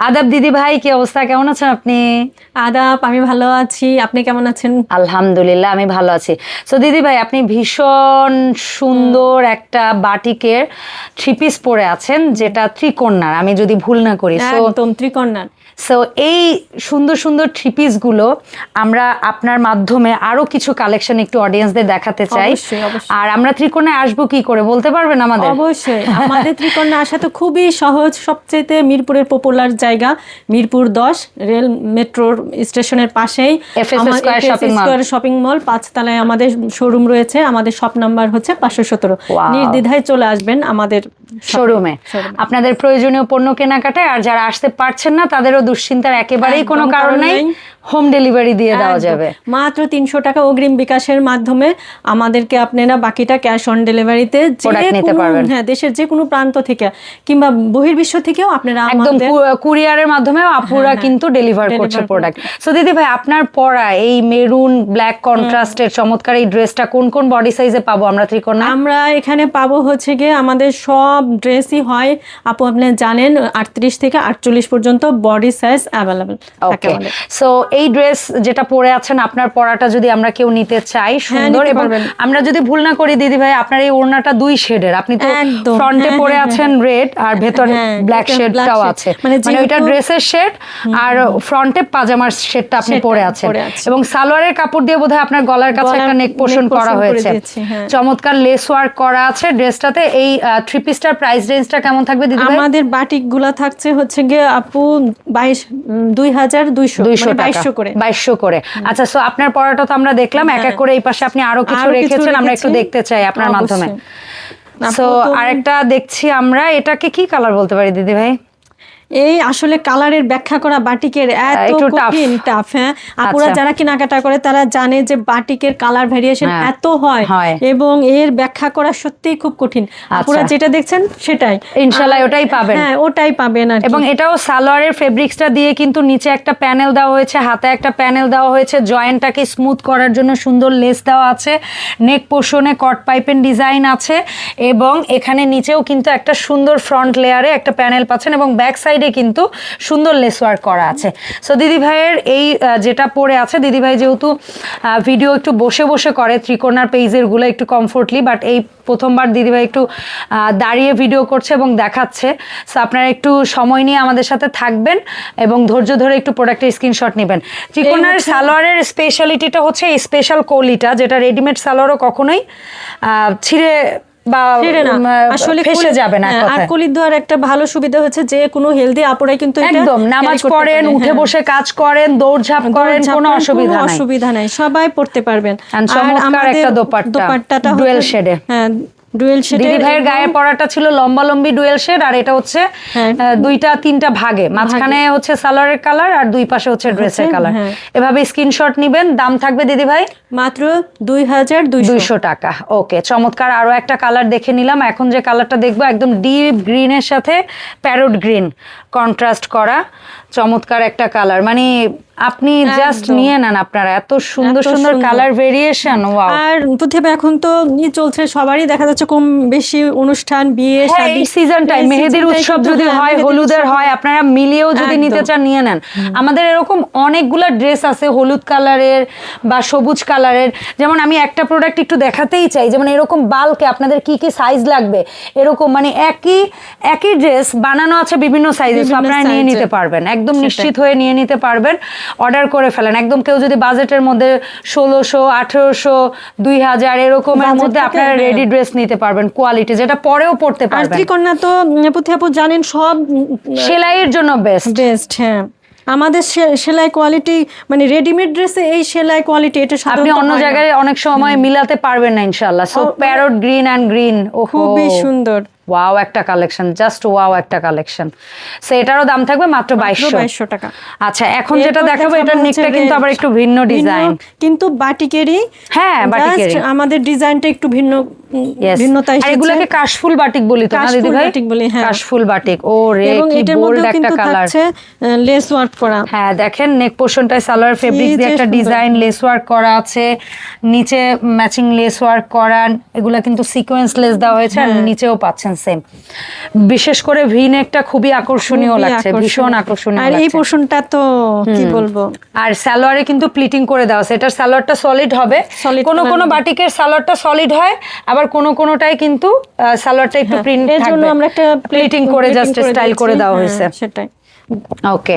আদাব দিদি ভাই কি অবস্থা? কেমন আছেন আপনি? আদাব আমি ভালো আছি। আপনি কেমন আছেন? আলহামদুলিল্লাহ আমি ভালো আছি। সো দিদি ভাই আপনি ভীষণ সুন্দর একটা বাটিকের থ্রি পিস পরে আছেন যেটা ত্রিকন্যার আমি যদি ভুল না করি একদম ত্রিকন্যার সো এই সুন্দর সুন্দর থ্রি গুলো আমরা আপনার মাধ্যমে আরও কিছু কালেকশন একটু অডিয়েন্সদের দেখাতে চাই। আর আমরা ত্রিকোণে আসব কি করে বলতে পারবেন আমাদের অবশ্যই আমাদের ত্রিকন্যা আসা তো খুবই সহজ সবচেয়ে মিরপুরের পপুলার জায়গা মিরপুর দশ রেল মেট্রোর স্টেশনের পাশেই mall। শপিং মল পাঁচতলায় আমাদের শোরুম রয়েছে আমাদের শপ নাম্বার হচ্ছে পাঁচশো সতেরো। নির্দ্বিধায় চলে আসবেন আমাদের শোরুমে। আপনাদের প্রয়োজনীয় পণ্য কেনাকাটায় আর যারা আসতে পারছেন না তাদেরও দুশ্চিন্তার একেবারেই কোনো কারণ নেই। হোম ডেলিভারি দিয়ে দেওয়া যাবে। মাত্র তিনশো টাকা অগ্রিম বিকাশের মাধ্যমে আমাদেরকে আপনারা বাকিটা ক্যাশ অন ডেলিভারিতে নিতে পারবেন। হ্যাঁ দেশের যে কোনো প্রান্ত থেকে কিংবা বহির্বিশ্ব থেকেও আপনারা একদম কুরিয়ারের মাধ্যমে আপুরা কিন্তু ডেলিভার করছে প্রোডাক্ট সো দিদি ভাই আপনার পরা এই মেরুন ব্ল্যাক কন্ট্রাস্টের চমৎকার এই ড্রেসটা কোন কোন বডি সাইজে পাবো আমরা ত্রিকোণা? আমরা এখানে পাবো হচ্ছে গিয়ে আমাদের সব ড্রেসই হয় আপু আপনি জানেন আটত্রিশ থেকে আটচল্লিশ পর্যন্ত body size available okay so এই ড্রেস যেটা পরে আছেন আপনার পরাটা যদি আমরা কেউ নিতে চাই সুন্দর হ্যাঁ, এবং আমরা যদি ভুল না করি দিদি ভাই আপনার এই ওড়নাটা দুই শেডের আপনি তো ফ্রন্টে হ্যাঁ, পরে হ্যাঁ, আছেন রেড আর ভেতরে ব্ল্যাক শেডটাও আছে। মানে মানে ওইটা ড্রেসের শেড আর ফ্রন্টে পাজামার শেডটা আপনি পরে আছেন। এবং সালোয়ারের কাপড় দিয়ে বোধহয় আপনার গলার কাছে একটা নেক পোষণ করা হয়েছে। হ্যাঁ। চমৎকার লেস ওয়ার্ক করা আছে। ড্রেসটাতে এই থ্রি পিসটার প্রাইস রেঞ্জটা কেমন থাকবে দিদি ভাই? আমাদের বাটিকগুলা থাকছে হচ্ছে গিয়ে আপু বাইশ দুই হাজার দুইশো। দুইশো টাকা বাইশশো করে। আচ্ছা সো আপনার পড়াটা তো আমরা দেখলাম এক এক করে এই পাশে আপনি আরও কিছু হ্যাঁ। রেখেছেন আমরা একটু দেখতে চাই আপনার মাধ্যমে। সো আরেকটা দেখছি আমরা এটাকে কি কালার বলতে পারি দিদি ভাই এই আসলে কালারের ব্যাখ্যা করা বাটিকের এত কঠিন টাফ হ্যাঁ আপুরা আচ্ছা। যারা কেনাকাটা করে তারা জানে যে বাটিকের কালার ভ্যারিয়েশন হ্যাঁ, এত হয় হয়। এবং এর ব্যাখ্যা করা সত্যিই খুব কঠিন আপুরা আচ্ছা। যেটা দেখছেন সেটাই ইনশাল্লাহ ওটাই পাবেন। হ্যাঁ ওটাই পাবেন আর এবং এটাও সালোয়ারের ফেব্রিক্সটা দিয়ে কিন্তু নিচে একটা প্যানেল দেওয়া হয়েছে হাতে একটা প্যানেল দেওয়া হয়েছে জয়েন্টটাকে স্মুথ করার জন্য সুন্দর লেস দেওয়া আছে নেক পোর্শনে কট পাইপেন ডিজাইন আছে এবং এখানে নিচেও কিন্তু একটা সুন্দর ফ্রন্ট লেয়ারে একটা প্যানেল পাচ্ছেন এবং ব্যাক সাইডে কিন্তু সুন্দর লেস ওয়ার্ক করা আছে। সো দিদি ভাইয়ের এই যেটা পরে আছে দিদি ভাই যেহেতু ভিডিও একটু বসে বসে করে ত্রিকোণার পেজেরগুলো একটু কমফোর্টলি বাট এই প্রথমবার দিদিভাই একটু দাঁড়িয়ে ভিডিও করছে এবং দেখাচ্ছে। সো আপনারা একটু সময় নিয়ে আমাদের সাথে থাকবেন এবং ধৈর্য ধরে একটু প্রোডাক্টের স্ক্রিনশট নেবেন। ত্রিকোণার সালোয়ারের স্পেশালিটিটা হচ্ছে এই স্পেশাল কলিটা যেটা রেডিমেড সালোয়ারও কখনোই ছিঁড়ে বা আসলে ফেসে যাবে না হ্যাঁ, আর কলির দোয়ার একটা ভালো সুবিধা হচ্ছে যে কোনো হেলদি আপুরাই কিন্তু একদম নামাজ পড়েন উঠে হ্যাঁ। বসে কাজ করেন দৌড়ঝাঁপ করেন কোনো অসুবিধা নাই। অসুবিধা নাই সবাই পড়তে পারবেন। দোপাট্টা, দোপাট্টাটা হ্যাঁ ডুয়েল শেড দিদি ভাইয়ের গায়ে পরাটা ছিল লম্বা লম্বি ডুয়েল শেড আর এটা হচ্ছে হ্যাঁ। দুইটা তিনটা ভাগে। মাঝখানে হচ্ছে সালোয়ারের কালার আর দুই পাশে হচ্ছে ড্রেসের কালার। হ্যাঁ। এভাবে স্ক্রিনশট নিবেন। দাম থাকবে দিদি ভাই? মাত্র দুই হাজার দুইশো টাকা। ওকে চমৎকার। আরও একটা কালার দেখে নিলাম। এখন যে কালারটা দেখব একদম ডিপ গ্রিনের সাথে প্যারোট গ্রিন। কন্ট্রাস্ট করা চমৎকার একটা কালার মানে আপনি জাস্ট নিয়ে নেন আপনারা এত সুন্দর সুন্দর। কালার ভেরিয়েশন ওয়াও আর প্রতিভা এখন তো ই চলছে সবারই দেখা যাচ্ছে কম বেশি অনুষ্ঠান বিয়ে হ্যাঁ, শাদী। সিজন টাইম মেহেদির উৎসব যদি হ্যাঁ, হয় হলুদের হয় আপনারা মিলিয়েও যদি নিতে চান নিয়ে নেন। আমাদের এরকম অনেকগুলা ড্রেস আছে হলুদ কালারের বা সবুজ কালারের যেমন আমি একটা প্রোডাক্ট একটু দেখাতেই চাই যেমন এরকম বাল্কে আপনাদের কি কি সাইজ লাগবে? এরকম মানে একই একই ড্রেস বানানো আছে বিভিন্ন সাইজে আপনারা নিয়ে নিতে পারবেন একদম নিশ্চিত হয়ে নিয়ে নিতে পারবেন অর্ডার করে ফেলেন। একদম কেউ যদি বাজেটের মধ্যে ষোলোশো আঠেরোশো দুই হাজার এরকমের মধ্যে আপনারা হ্যাঁ। রেডি ড্রেস নিতে পারবেন কোয়ালিটি যেটা পরেও পড়তে পারবেন। ত্রিকন্যা তো প্রতি আপু জানেন সব সেলাইয়ের জন্য বেস্ট বেস্ট হ্যাঁ। আমাদের সেলাই কোয়ালিটি মানে রেডিমেড ড্রেসে এই সেলাই কোয়ালিটি এটা আপনি অন্য জায়গায় অনেক সময় মিলাতে পারবেন না ইনশাল্লাহ so parrot green and green ও খুবই সুন্দর। ওয়াও একটা কালেকশন জাস্ট ওয়াও একটা কালেকশন সো এটারও দাম থাকবে মাত্র বাইশশো। বাইশশো টাকা। আচ্ছা এখন যেটা দেখাবো এটার নিকটা কিন্তু আবার একটু ভিন্ন ডিজাইন কিন্তু বাটিকেরই হ্যাঁ, বাটিকেরই। আমাদের ডিজাইনটা একটু ভিন্ন ভিন্নতা এসেছে এগুলোকে কাশফুল বাটিক বলি তো না দিদি ভাই বাটিক বলি, হ্যাঁ। কাশফুল বাটিক। ও রে এবং কি এটার বোল্ড একটা কিন্তু কালার লেস ওয়ার্ক করা। হ্যাঁ দেখেন নেক পোর্শনটায় সালোয়ার ফেব্রিক দিয়ে একটা ডিজাইন লেস ওয়ার্ক করা আছে। নিচে ম্যাচিং লেস ওয়ার্ক করা এগুলা কিন্তু সিকোয়েন্স লেস দেওয়া হয়েছে আর হ্যাঁ। নিচেও পাচ্ছেন সেম বিশেষ করে ভি নেকটা খুবই আকর্ষণীয় লাগছে ভীষণ আকর্ষণীয় আর এই লাগছে। পোর্শনটা তো কি বলব? আর সালোয়ারে কিন্তু প্লিটিং করে দেওয়া আছে। এটার সালোয়ারটা সলিড হবে। কোনো কোনো বাটিকের সালোয়ারটা সলিড হয় আবার কোনো কোনোটায় কিন্তু সালোয়ারটা একটু প্রিন্ট হ্যাঁ, এর জন্য আমরা একটা প্লিটিং করে জাস্ট স্টাইল করে দেওয়া হ্যাঁ, হয়েছে। সেটাই। ওকে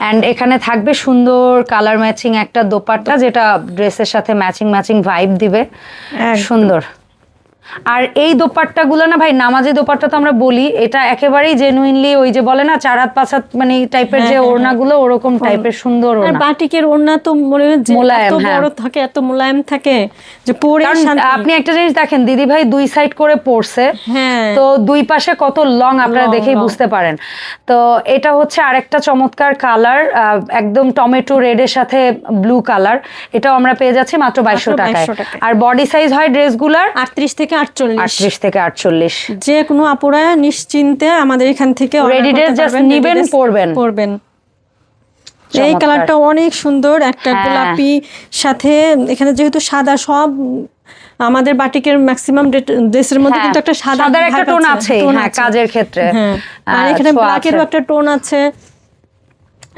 অ্যান্ড এখানে থাকবে সুন্দর কালার ম্যাচিং একটা দোপাট্টা যেটা ড্রেসের সাথে ম্যাচিং ম্যাচিং ভাইব দিবে। সুন্দর। আর এই দোপাট্টাগুলো না ভাই নামাজি দোপাট্টা তো আমরা বলি এটা একেবারেই জেনুইনলি ওই যে বলে না চার হাত পাঁচ হাত মানে টাইপের যে ওড়নাগুলো ওরকম টাইপের সুন্দর ওড়না। বাটিকের ওড়না তো মনে হয় এত হ্যাঁ। বড় থাকে এত মোলায়েম থাকে যে পরে আপনি একটা জিনিস দেখেন দিদি ভাই দুই সাইড করে পড়ছে হ্যাঁ। তো দুই পাশে কত লং আপনারা দেখেই বুঝতে পারেন। তো এটা হচ্ছে আরেকটা চমৎকার কালার একদম টমেটো রেডের সাথে ব্লু কালার এটাও আমরা পেয়ে যাচ্ছি মাত্র বাইশশো মাত্র টাকায়। 2200 টাকায়। আর বডি সাইজ হয় ড্রেসগুলার আটত্রিশ থেকে আটচল্লিশ। আটত্রিশ থেকে আটচল্লিশ। যে কোনো আপুরা নিশ্চিন্তে আমাদের এখান থেকে নিবেন, পরবেন। পরবেন। এই কালারটা অনেক সুন্দর একটা হ্যাঁ। গোলাপি সাথে এখানে যেহেতু সাদা সব আমাদের বাটিকের ম্যাক্সিমাম ড্রেসের মধ্যে হ্যাঁ, কিন্তু একটা সাদা একটা টোন আছে, হ্যাঁ আছে। কাজের ক্ষেত্রে। আর এখানে ব্ল্যাকেরও একটা টোন আছে।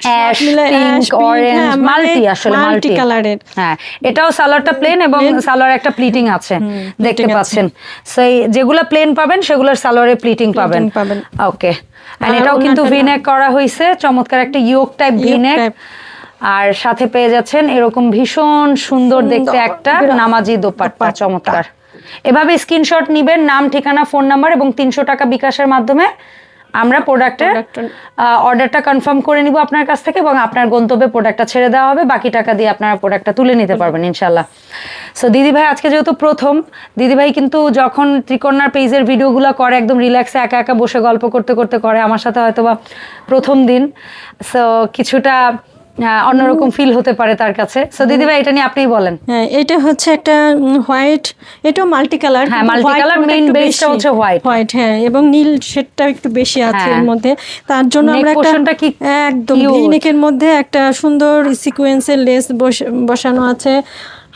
অ্যাশ পিঙ্ক অরেঞ্জ মাল্টি আসলে মাল্টি। colour-এর। হ্যাঁ এটাও সালোয়ারটা প্লেন এবং সালোয়ার একটা প্লিটিং আছে। দেখতে পাচ্ছেন। সেই যেগুলো প্লেন পাবেন সেগুলোর সালোয়ারে প্লিটিং পাবেন। ওকে আর এটাও কিন্তু ভিনেক করা হয়েছে চমৎকার একটা ইয়োক টাইপ ভিনেক আর সাথে পেয়ে যাচ্ছেন এরকম ভীষণ সুন্দর দেখতে একটা নামাজি দোপাট্টা চমৎকার। এভাবে স্ক্রিনশট নিবেন নাম ঠিকানা ফোন নাম্বার এবং তিনশো টাকা বিকাশের মাধ্যমে আমরা প্রোডাক্টের অর্ডারটা কনফার্ম করে নিব আপনার কাছ থেকে এবং আপনার গন্তব্যে প্রোডাক্টটা ছেড়ে দেওয়া হবে। বাকি টাকা দিয়ে আপনারা প্রোডাক্টটা তুলে নিতে পারবেন ইনশাল্লাহ সো দিদি ভাই আজকে যেহেতু প্রথম দিদি ভাই কিন্তু যখন ত্রিকন্যার পেজের ভিডিওগুলো করে একদম রিল্যাক্সে একা একা বসে গল্প করতে করতে করে আমার সাথে হয়তো বা প্রথম দিন। সো কিছুটা অন্যরকম ফিল হতে পারে তার কাছে। সো দিদি ভাই এটা নিয়ে আপনিই বলেন। হ্যাঁ এটা হচ্ছে একটা হোয়াইট এটাও মাল্টি কালার হ্যাঁ, multi colour, main base টা হচ্ছে white। হোয়াইট হ্যাঁ এবং নীল শেডটা একটু বেশি আছে হ্যাঁ। এর মধ্যে। তার জন্য আমরা একটা কি একদম। ভিনেকের মধ্যে একটা সুন্দর সিকোয়েন্সের লেস বসানো আছে।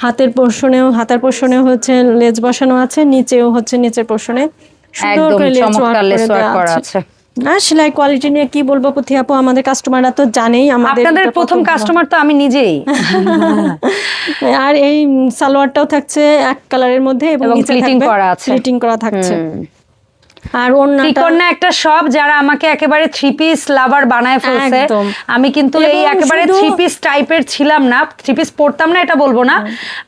হাতের পোর্শনেও হাতার পোর্শনেও হচ্ছে লেস বসানো আছে নিচেও হচ্ছে নিচের পোর্শনে সুন্দর করে লেস ওয়ার্ক করে আছে। না সেলাই কোয়ালিটি নিয়ে কি বলব পুথি আপু? আমাদের কাস্টমাররা তো জানেই আমাদের আপনাদের প্রথম কাস্টমার তো আমি নিজেই। আর এই সালোয়ারটাও থাকছে এক কালারের মধ্যে এবং করা আছে। করা থাকছে। আর ত্রিকন্যা একটা শপ যারা আমাকে একেবারে থ্রি পিস লাভার বানায় ফেলছে। আমি কিন্তু এই একেবারে থ্রি পিস টাইপের ছিলাম না। থ্রি পিস পড়তাম না এটা বলব না।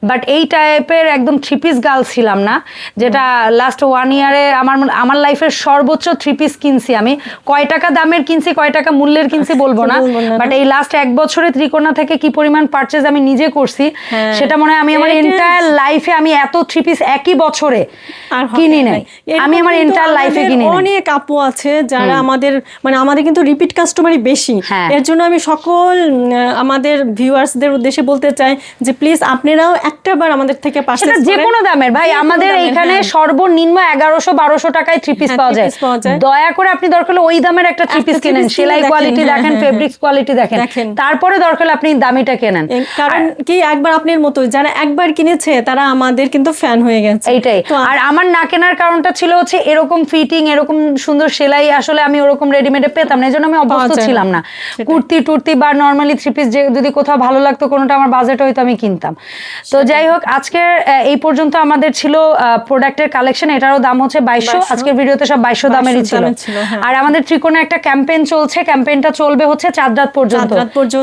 বাট এই টাইপের একদম থ্রি পিস গার্ল ছিলাম না। যেটা লাস্ট ওয়ান ইয়ারে আমার আমার লাইফের সর্বোচ্চ থ্রি পিস কিনছি আমি। কয় টাকা দামের কিনছি কয় টাকা মূল্যের কিনছি বলব না। বাট এই লাস্ট এক বছরে ত্রিকোণা থেকে কি পরিমাণ পারচেজ আমি নিজে করছি হ্যাঁ। সেটা মনে হয় আমি আমার এন্টায়ার লাইফে আমি এত থ্রি পিস একই বছরে কিনি নাই। আমি আমার এন্টায়ার লাইফে অনেক আপু আছে যারা আমাদের মানে আমাদের কিন্তু রিপিট কাস্টমারই বেশি। হ্যাঁ। এর জন্য আমি সকল আমাদের ভিউয়ার্সদের উদ্দেশ্যে বলতে চাই যে প্লিজ আপনারাও একটা বার আমাদের থেকে পারচেজ যে কোনো দামের ভাই আমাদের এইখানে সর্বনিম্ন এগারোশো বারোশো টাকায় থ্রি পিস হ্যাঁ, পাওয়া যায়। piece পাওয়া যায়। দয়া করে আপনি দরকার হলে ওই দামের একটা থ্রি পিস কেনেন। সেলাই কোয়ালিটি হ্যাঁ, দেখেন হ্যাঁ, ফেব্রিক্স কোয়ালিটি দেখেন। দেখেন। তারপরে দরকার আপনি দামিটা কেনেন। কারণ কি একবার আপনার মতো যারা একবার কিনেছে তারা আমাদের কিন্তু ফ্যান হয়ে গেছে। এইটাই। আর আমার না কেনার কারণটা ছিল হচ্ছে এরকম ফিটিং এরকম সুন্দর সেলাই আসলে আমি ওরকম রেডিমেডে পেতাম না এই জন্য আমি অভ্যস্ত ছিলাম না। কুর্তি টুর্তি বা নর্মালি থ্রি পিস যদি কোথাও ভালো লাগতো কোনোটা আমার বাজেট হয়তো আমি কিনতাম। তো যাই হোক আজকের এই পর্যন্ত আমাদের ছিল প্রোডাক্টের কালেকশন এটারও দাম হচ্ছে বাইশশো। আজকের ভিডিওতে সব বাইশশো দামেরই ছিল। হ্যাঁ। আর আমাদের ত্রিকোণে একটা ক্যাম্পেইন চলছে ক্যাম্পেইনটা চলবে হচ্ছে চার রাত পর্যন্ত।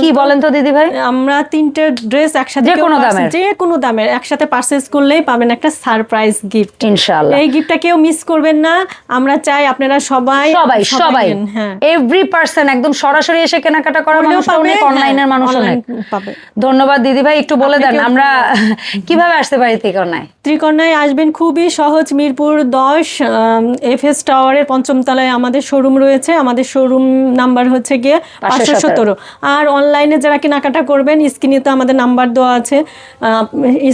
কি বলেন তো দিদি ভাই আমরা তিনটে ড্রেস একসাথে যে কোনো দামের। যে কোনো দামের একসাথে পারচেজ করলেই পাবেন একটা সারপ্রাইজ গিফট ইনশাআল্লাহ। এই গিফটটা কেউ মিস করবেন না। আমরা চাই আপনারা সবাই সবাই সবাই হ্যাঁ। এভরি পার্সন একদম সরাসরি এসে কেনাকাটা করার মানুষ পাবে, অনেক হ্যাঁ, অনলাইনের মানুষ অনেক। পাবে। ধন্যবাদ দিদি ভাই একটু বলে দেন আমরা কীভাবে আসতে পারি ত্রিকোণায়? ত্রিকন্যায় আসবেন খুবই সহজ মিরপুর দশ এফ এস টাওয়ারের পঞ্চম তলায় আমাদের শোরুম রয়েছে। আমাদের শোরুম নাম্বার হচ্ছে গিয়ে পাঁচশো সতেরো। আর অনলাইনে যারা কেনাকাটা করবেন স্ক্রিনে তো আমাদের নাম্বার দেওয়া আছে।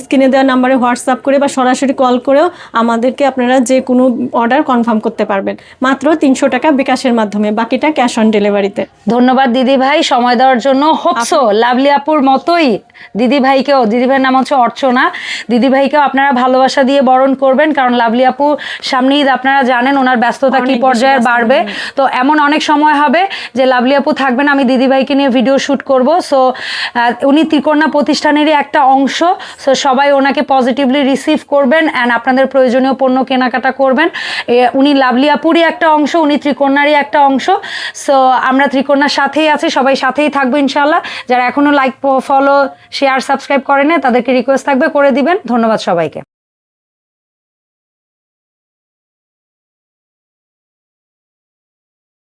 স্ক্রিনে দেওয়া নাম্বারে হোয়াটসঅ্যাপ করে বা সরাসরি কল করেও আমাদেরকে আপনারা যে কোনো অর্ডার কনফার্ম কনফার্ম করতে পারবেন। মাত্র তিনশো টাকা বিকাশের মাধ্যমে বাকিটা ক্যাশ অন ডেলিভারিতে ধন্যবাদ দিদি ভাই সময় দেওয়ার জন্য। হোপসো লাভলি আপুর মতোই। দিদি ভাইকেও দিদি ভাইয়ের নাম হচ্ছে অর্চনা। দিদি ভাইকেও আপনারা ভালোবাসা দিয়ে বরণ করবেন কারণ লাভলি আপু সামনে ঈদ আপনারা জানেন ওনার ব্যস্ততা কি ব্যস্ত বাড়বে। তো এমন অনেক সময় হবে যে লাভলি আপু থাকবেন আমি দিদি ভাইকে নিয়ে ভিডিও শুট করব। সো উনি ত্রিকন্যা প্রতিষ্ঠানেরই একটা অংশ। সো সবাই ওনাকে পজিটিভলি রিসিভ করবেন অ্যান্ড আপনাদের প্রয়োজনীয় পণ্য কেনাকাটা করবেন। উনি লাভলি আপুরই একটা অংশ, উনি ত্রিকোণারই একটা অংশ। সো আমরা ত্রিকোণার সাথেই আছি, সবাই সাথেই থাকব ইনশাল্লাহ যারা এখনও লাইক ফলো শেয়ার সাবস্ক্রাইব করে না তাদেরকে রিকোয়েস্ট থাকবে, করে দিবেন। ধন্যবাদ সবাইকে।